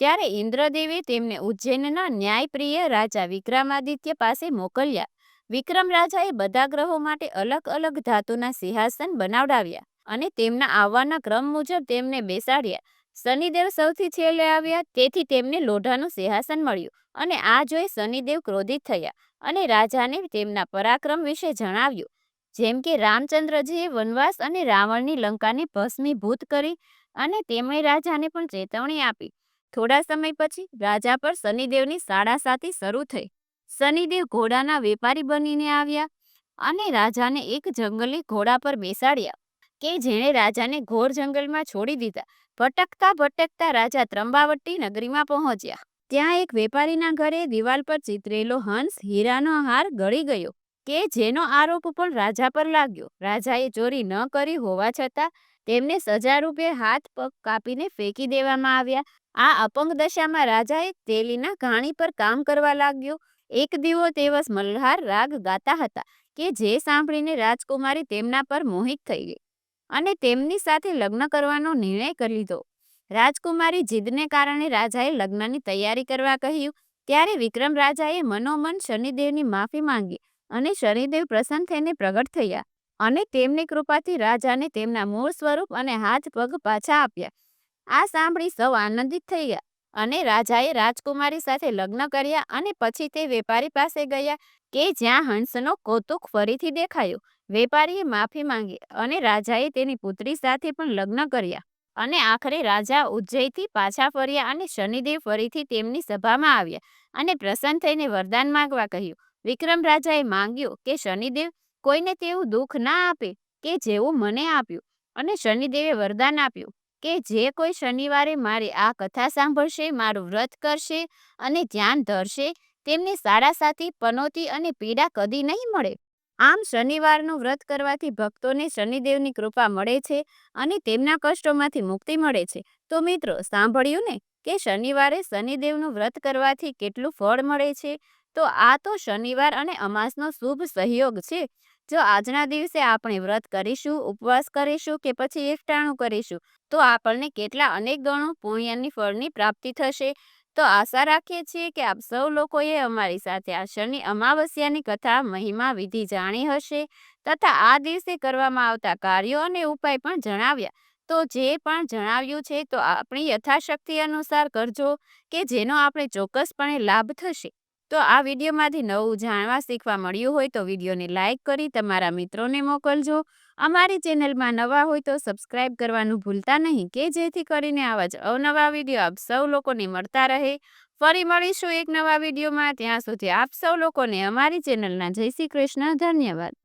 ત્યારે ઇન્દ્રદેવે તેમને ઉજ્જૈનના ન્યાયપ્રિય રાજા વિક્રમાદિત્ય પાસે મોકલ્યા. વિક્રમ રાજાએ બધા ગ્રહો માટે અલગ અલગ ધાતુના સિંહાસન બનાવડાવ્યા અને તેમના આવવાના ક્રમ મુજબ તેમને બેસાડ્યા. શનિદેવ સૌથી છેલ્લે આવ્યા તેથી તેમને લોઢાનું સિંહાસન મળ્યું અને આ જોઈ શનિદેવ ક્રોધિત થયા અને રાજાને તેમના પરાક્રમ વિશે જણાવ્યું. જેમ કે રામચંદ્રજીએ વનવાસ અને રાવણની લંકાને ભસ્મીભૂત કરી અને તેમણે રાજાને પણ ચેતવણી આપી. થોડા સમય પછી રાજા પર શનિદેવની સાડાસાતી શરૂ થઈ. શનિદેવ ઘોડાના વેપારી બનીને આવ્યા અને રાજાને એક જંગલી ઘોડા પર બેસાડ્યા કે જેણે રાજાને ઘોર જંગલમાં છોડી દીધા. ભટકતા ભટકતા રાજા ત્રંબાવટી નગરીમાં પહોંચ્યા. ત્યાં એક વેપારીના ઘરે દિવાલ પર ચિતરેલો હંસ હીરાનો હાર ગળી ગયો કે જેનો આરોપ પણ રાજા પર લાગ્યો. રાજાએ ચોરી ન કરી હોવા છતાં તેમને સજા રૂપે હાથ પગ કાપીને ફેંકી દેવામાં આવ્યા આ અપંગ દશામાં રાજાએ તેલીના ઘાણી પર કામ કરવા લાગ્યો. એક દીવો તેવસ મલ્હાર રાગ ગાતા હતા કે જે સાંભળીને રાજકુમારી તેમના પર મોહિત થઈ ગઈ અને તેમની સાથે લગ્ન કરવાનો નિર્ણય કરી લીધો. રાજકુમારી જીદને કારણે રાજાએ લગ્નની તૈયારી કરવા કહ્યું. ત્યારે વિક્રમ રાજાએ મનોમન શનિદેવની માફી માંગી અને શનિદેવ પ્રસન્ન થઈને પ્રગટ થયા અને તેમની કૃપાથી રાજાને તેમના મૂળ સ્વરૂપ અને હાથ પગ પાછા આપ્યા. આ સાંભળી સૌ આનંદિત થઈ ગયા અને રાજાએ રાજકુમારી સાથે લગ્ન કર્યા અને પછી તે વેપારી પાસે ગયા કે જ્યાં હંસનો કૌતુક ફરીથી દેખાયો. વેપારીએ માફી માંગી અને રાજાએ તેની પુત્રી સાથે પણ લગ્ન કર્યા અને આખરે રાજા ઉજ્જૈથી પાછા ફર્યા અને શનિદેવ ફરીથી તેમની સભામાં આવ્યા અને પ્રસન્ન થઈને વરદાન માંગવા કહ્યું. વિક્રમ રાજાએ માંગ્યું કે શનિદેવ કોઈને તેવું દુઃખ ના આપે કે જેવું મને આપ્યું અને શનિદેવે વરદાન આપ્યું. કે જે કોઈ શનિવારે મારી આ કથા સાંભળશે, મારું વ્રત કરશે અને ધ્યાન ધરશે, તેમને સાડા સાથી પનોતી અને પીડા કદી નહીં મળે. આમ શનિવારનું વ્રત કરવાથી ભક્તોને શનિદેવની કૃપા મળે છે અને તેમના કષ્ટોમાંથી મુક્તિ મળે છે. તો મિત્રો, સાંભળ્યું ને કે શનિવારે શનિદેવનું વ્રત કરવાથી કેટલું ફળ મળે છે? તો આ તો શનિવાર અને અમાસનો શુભ સહયોગ છે. જો આજના દિવસે આપણે વ્રત કરીશું, ઉપવાસ કરીશું કે પછી એકટાણું કરીશું, તો આપણને કેટલા અનેક ગણો પુણ્યની ફળની પ્રાપ્તિ થશે. તો આશા રાખીએ છીએ કે આપ સૌ લોકોએ અમારી સાથે આ અમાવસ્યાની કથા મહિમા વિધિ જાણી હશે તથા આ દિવસે કરવામાં આવતા કાર્યો અને ઉપાય પણ જણાવ્યા. તો જે પણ જણાવ્યું છે તો આપણી યથાશક્તિ અનુસાર કરજો કે જેનો આપણે ચોક્કસપણે લાભ થશે. તો આ વિડીયોમાંથી નવું જાણવા, શીખવા મળ્યું હોય તો વિડીયોને લાઇક કરી તમારા મિત્રોને મોકલજો. અમારી ચેનલમાં નવા હોય તો સબસ્ક્રાઇબ કરવાનું ભૂલતા નહીં કે જેથી કરીને આવા જ અવનવા વીડિયો આપ સૌ લોકોને મળતા રહે. ફરી મળીશું એક નવા વિડીયોમાં. ત્યાં સુધી આપ સૌ લોકોને અમારી ચેનલના જય શ્રી કૃષ્ણ. ધન્યવાદ.